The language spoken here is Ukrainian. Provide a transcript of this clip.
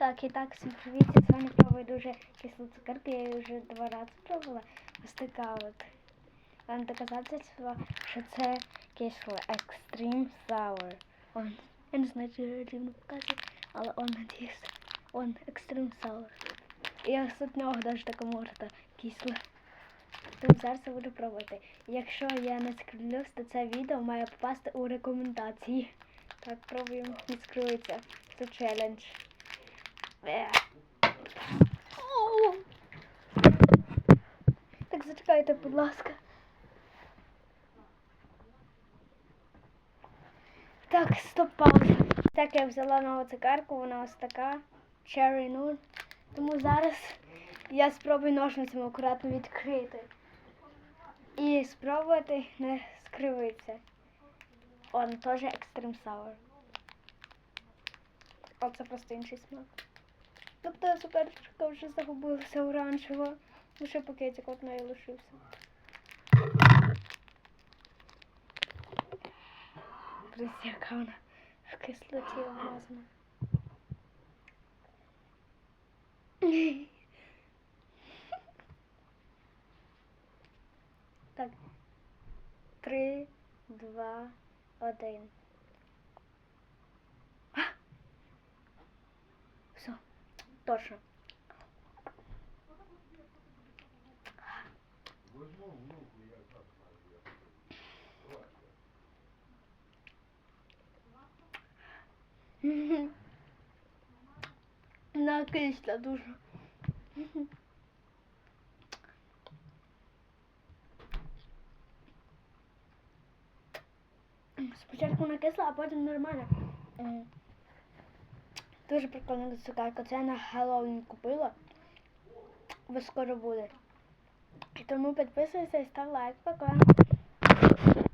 Так, і так, всім привіт, я з вами пробую дуже кислу цукерку, я її вже два рази пробувала. Ось така от. Вам доказательство, що це кисло Extreme Sour. Он, я не знаю, чи я рівно показую, але он надіюсь, он Extreme Sour. І ось тут нього навіть така морда кисла. Тому зараз я буду пробувати. Якщо я не скривлюсь, то це відео має попасти у рекомендації. Так, пробуємо, не. Це челендж. Так зачекайте, будь ласка. Так, стоп. Так, я взяла нову цукерку, вона ось така. Cherry Nude. Тому зараз я спробую ножницями акуратно відкрити. І спробувати не скривитися. Он теж Extreme Sour. А це просто інший смак. Тобто суперчика вже загубилася оранжева. Лише пакетик от неї лишився. Блін, яка вона в кислоті обмазана. Так. Три, два, один. точно. Накисла дуже. Спочатку накисла, а потім нормально. Дуже прикольна цукерка. Це я на Хеллоуін купила. Ви скоро буде. Тому підписуйся і став лайк. Пока.